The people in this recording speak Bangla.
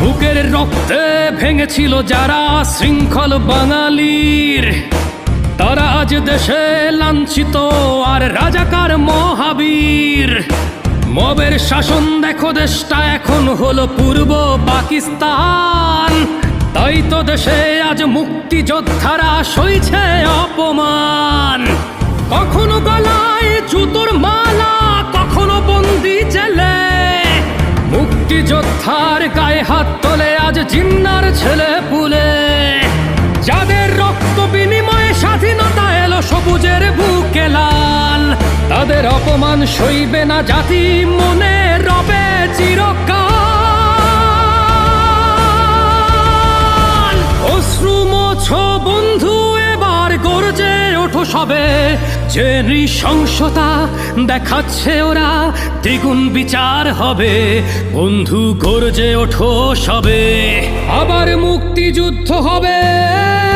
বুকের রক্তে ভেঙেছিল যারা শৃঙ্খল বাঙালির। তারা আজ দেশে লাঞ্ছিত আর রাজাকার মহাবীর। মবের শাসন দেখো দেশটা এখন হলো পূর্ব পাকিস্তান। তাই তো দেশে আজ মুক্তিযোদ্ধারা সইছে মুক্তিযোদ্ধার গায়ে হাত তোলে, আজ জিন্নার ছেলে পুলে। যাদের রক্ত বিনিময়ে স্বাধীনতা এলো সবুজের বুকে লাল, তাদের অপমান সইবে না জাতি মনে। সবে যে নৃশংসতা দেখাচ্ছে ওরা, দ্বিগুণ বিচার হবে। বন্ধু গর্জে ওঠো সবে। আবার মুক্তিযুদ্ধ হবে।